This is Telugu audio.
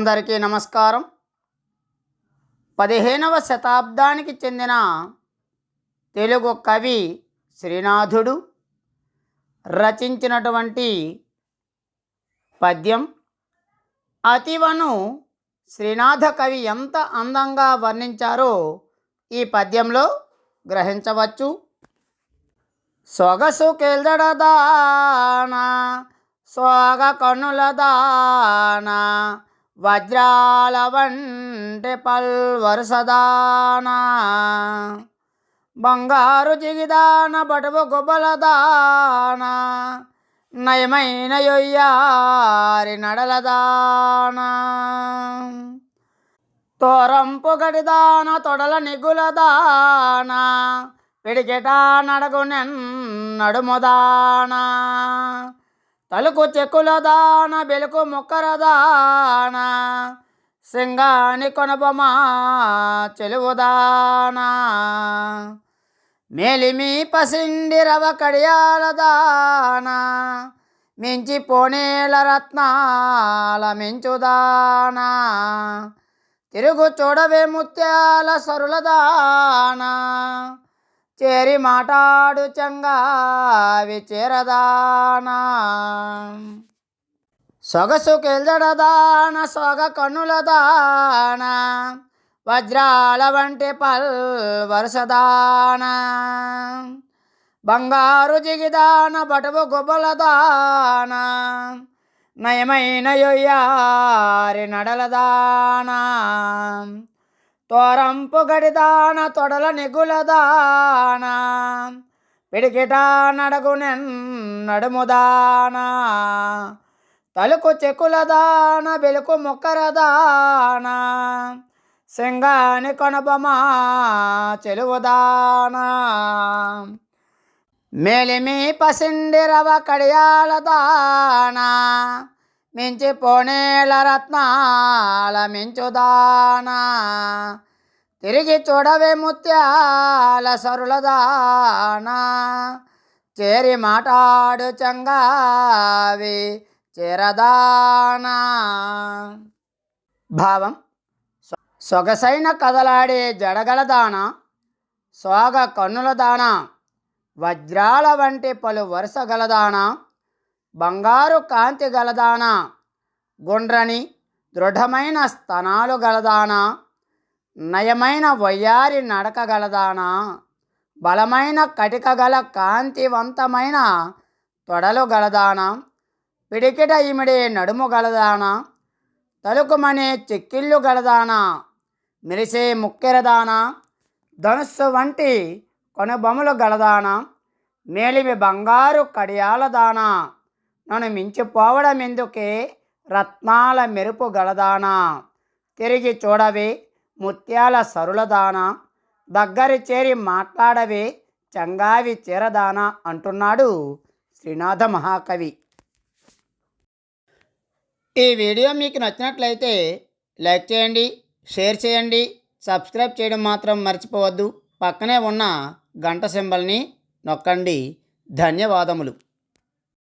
అందరికీ నమస్కారం. పదిహేనవ శతాబ్దానికి చెందిన తెలుగు కవి శ్రీనాథుడు రచించినటువంటి పద్యం అతివను శ్రీనాథ కవి ఎంత అందంగా వర్ణించారో ఈ పద్యంలో గ్రహించవచ్చు. సొగసు కెల్దడదానా సోగ కన్నుల వజ్రాల వంటి పల్వరుసదాన బంగారు జిగిదాన బటువు గుబలదాన నయమైన యొయ్యారి నడలదాన తోరంపు గడిదాన తొడల నిగులదాన పిడికెటా పిడికెట నడగు నడుముదాన తలకు చెక్కుల దాన బెలుకు ముక్కర దాన సింగాని కొనబమా చెలువుదానా మేలిమి పసిండి రవ కడియాల దానా మించి పోనేల రత్నాల మించుదానా. తిరుగు చూడవే ముత్యాల సరుల దానా చేరి మాటాడు చంగావి చేరదానా. సొగసు కెల్దడదాన సొగ కన్నుల దాన వజ్రాల వంటి పల్ వరుసదాన బంగారు జిగిదాన బటువు గుబ్బల దాన నయమైన యొయ్యారి నడలదానా తోరంపు గడిదాన తొడల నిగులదాన పిడికిటా నడుగు నడుముదాన తలుకు చెక్కుల దాన బెలుకు మొక్కర దాన సింగాని కొనబమా చెలువుదాన మేలిమి పసిండి రవ మించి పోనేల రత్నాల మించుదానా. తిరిగి చూడవే ముత్యాల సరులదానా చేరి మాటాడు చంగావి చేరదానా. భావం. సొగసైన కదలాడే జడగల దాన. సోగ కన్నుల దాన. వజ్రాల వంటి పలు వరుస గలదాన బంగారు కాంతి గలదాన గుండ్రని దృఢమైన స్తనాలు గలదాన నయమైన వయ్యారి నడక గలదానా బలమైన కటిక గల కాంతివంతమైన తొడలు గలదానా పిడికిట ఇమిడే నడుము గలదానా తలుకుమనే చెక్కిళ్ళు గలదానా మెరిసే ముక్కెరదానా ధనుస్సు వంటి కొనుబొమలు గలదానా మేలిమి బంగారు కడియాల దానా నన్ను మించిపోవడం ఎందుకే? రత్నాల మెరుపు గలదానా? తిరిగి చూడవే ముత్యాల సరులదానా? దగ్గరి చేరి మాట్లాడవే చంగావి చీరదానా? అంటున్నాడు శ్రీనాథ మహాకవి. ఈ వీడియో మీకు నచ్చినట్లయితే లైక్ చేయండి షేర్ చేయండి సబ్స్క్రైబ్ చేయడం మాత్రం మర్చిపోవద్దు. పక్కనే ఉన్న గంట సింబల్ని నొక్కండి. ధన్యవాదములు.